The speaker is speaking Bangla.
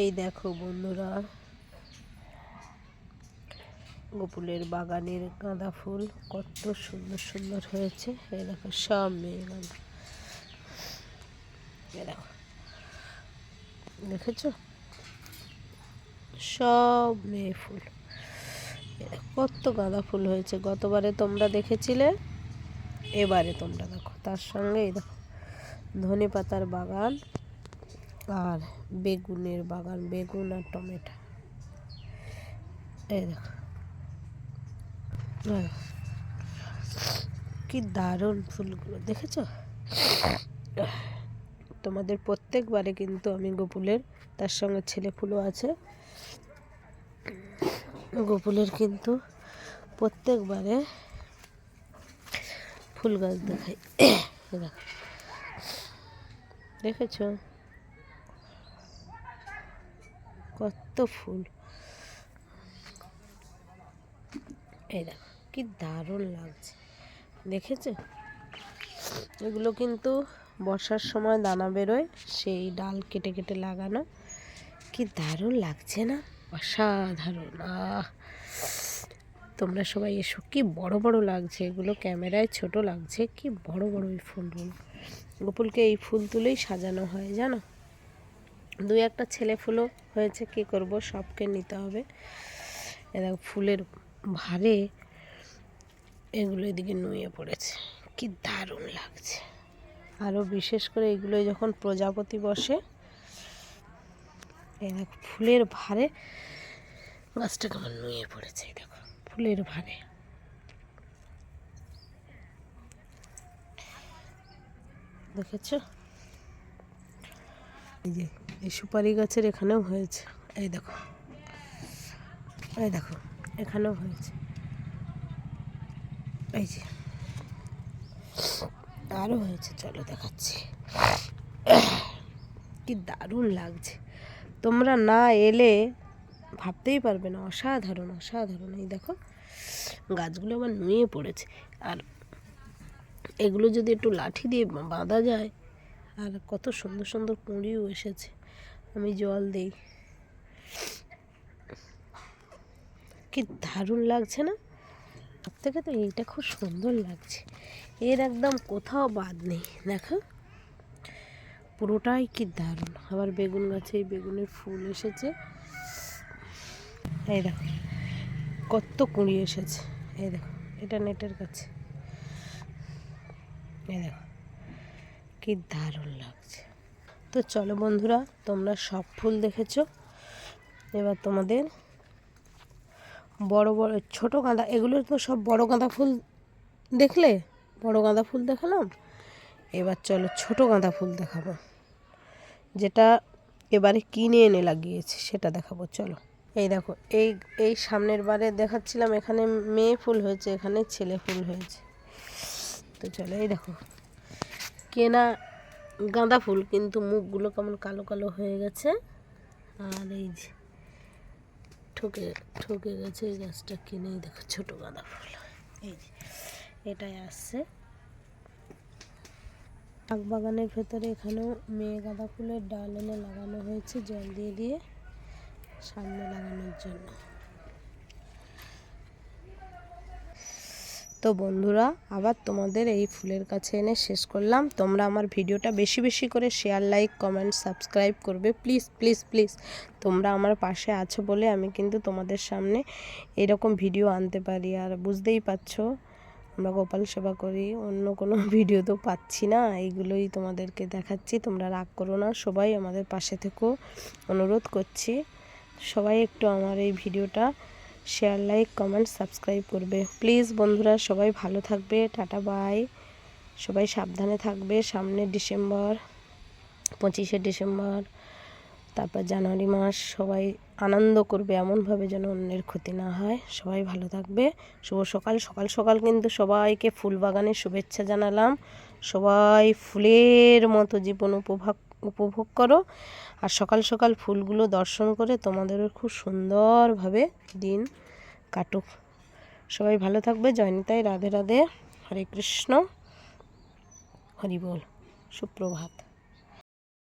এই দেখো বন্ধুরা, গোপুলের বাগানের গাঁদা ফুল কত সুন্দর সুন্দর হয়েছে। এই দেখো সব মেয়ে গাঁদা দেখো, দেখেছ? সব মেয়ে ফুল। কত গাঁদা ফুল হয়েছে। গতবারে তোমরা দেখেছিলে, এবারে তোমরা দেখো। তার সঙ্গে এই দেখো ধনে পাতার বাগান। আর বেগুনের বাগান, বেগুন আর টমেটো। এই দেখো। কি দারুণ ফুলগুলো, দেখেছ? তোমাদের প্রত্যেকবারে কিন্তু আমি গোপুলের, তার সঙ্গে ছেলে ফুলও আছে। গোপুলের কিন্তু প্রত্যেকবারে ফুল গাছ দেখাই। দেখেছ? কত ফুল। কি দারুণ লাগছে। দেখেছ? এগুলো কিন্তু বর্ষার সময় দানা বেরোয়, সেই ডাল কেটে কেটে লাগানো। কি দারুণ লাগছে না? অসাধারণ, আহ! তোমরা সবাই এসো, কি বড় বড় লাগছে। এগুলো ক্যামেরায় ছোট লাগছে, কি বড় বড় এই ফুলগুলো। গোপুলকে এই ফুল তুলেই সাজানো হয়, জানো? দুই একটা ছেলে ফুলও হয়েছে, কি করব? সবকে নিতে হবে। এরা ফুলের ভারে এগুলো এদিকে নুয়ে পড়েছে। কি দারুণ লাগছে। আরও বিশেষ করে এগুলো যখন প্রজাপতি বসে এই দেখো, ফুলের ভারে গাছটা কেমন নুয়ে পড়েছে দেখো, ফুলের ভারে দেখেছ? এই যে এই সুপারি গাছের এখানেও হয়েছে। এই দেখো। এই দেখো, এখানেও হয়েছে। এই যে। আরও হয়েছে, চলো দেখাচ্ছি। কি দারুণ লাগছে। তোমরা না এলে ভাবতেই পারবে না, অসাধারণ অসাধারণ। এই দেখো, গাছগুলো আবার নুয়ে পড়েছে। আর এগুলো যদি একটু লাঠি দিয়ে বাঁধা যায়, আর কত সুন্দর সুন্দর কুঁড়িও এসেছে। আমি জল দিই। কি দারুণ লাগছে না? সব থেকে তো এইটা খুব সুন্দর লাগছে। এর একদম কোথাও বাদ নেই, দেখো। পুরোটাই কি দারুণ। আবার বেগুন গাছে এই বেগুনের ফুল এসেছে। এই দেখো, কত কুঁড়ি এসেছে। এই দেখো, এটা নেটের কাছে এই দেখো, কি দারুণ লাগছে। তো চলো বন্ধুরা, তোমরা সব ফুল দেখেছ। এবার তোমাদের বড় বড় ছোট গাঁদা, এগুলো তো সব বড় গাঁদা ফুল দেখলে? বড় গাঁদা ফুল দেখালাম? এবার চলো ছোট গাঁদা ফুল দেখাবো। যেটা এবারে কিনে এনে লাগিয়েছি, সেটা দেখাবো। চলো, এই দেখো, এই এই সামনের বারে দেখাচ্ছিলাম, এখানে মেয়ে ফুল হয়েছে, এখানে ছেলে ফুল হয়েছে। তো চলো, এই দেখো, কেনা গাঁদা ফুল, কিন্তু মুখগুলো কেমন কালো কালো হয়ে গেছে। আর এই যে ঠকে ঠকে গেছে এই গাছটা কিনেই দেখো ছোট গাঁদা ফুল। এই যে এটাই আসছে। শাক বাগানের ভেতরে এখানেও মেয়ে গাঁদা ফুলের ডাল এনে লাগানো হয়েছে, জল দিয়ে দিয়ে সামনে লাগানোর জন্য। তো বন্ধুরা, আবার তোমাদের এই ফুলের কাছে এনে শেষ করলাম। তোমরা আমার ভিডিওটা বেশি বেশি করে শেয়ার লাইক কমেন্ট সাবস্ক্রাইব করবে। প্লিজ প্লিজ প্লিজ তোমরা আমার পাশে আছো বলে আমি কিন্তু তোমাদের সামনে এরকম ভিডিও আনতে পারি। আর বুঝতেই পারছ, আমরা গোপাল সেবা করি, অন্য কোনো ভিডিও তো পাচ্ছি না। এইগুলোই তোমাদেরকে দেখাচ্ছি, তোমরা রাগ করো না। সবাই আমাদের পাশে থেকেও অনুরোধ করছি। সবাই একটু আমার এই ভিডিওটা শেয়ার লাইক কমেন্ট সাবস্ক্রাইব করবে। প্লিজ বন্ধুরা, সবাই ভালো থাকবে। টাটা বাই সবাই সাবধানে থাকবে। সামনে ডিসেম্বর, পঁচিশে ডিসেম্বর, তারপর জানুয়ারি মাস। সবাই আনন্দ করবে, এমনভাবে যেন অন্যের ক্ষতি না হয়। সবাই ভালো থাকবে। শুভ সকাল। সকাল সকাল কিন্তু সবাইকে ফুল বাগানের শুভেচ্ছা জানালাম। সবাই ফুলের মতো জীবন উপভোগ উপভোগ করো। আর সকাল সকাল ফুলগুলো দর্শন করে তোমাদেরও খুব সুন্দরভাবে দিন কাটুক। সবাই ভালো থাকবে। জয়নিতাই, রাধে রাধে। হরে কৃষ্ণ। হরি বল। সুপ্রভাত।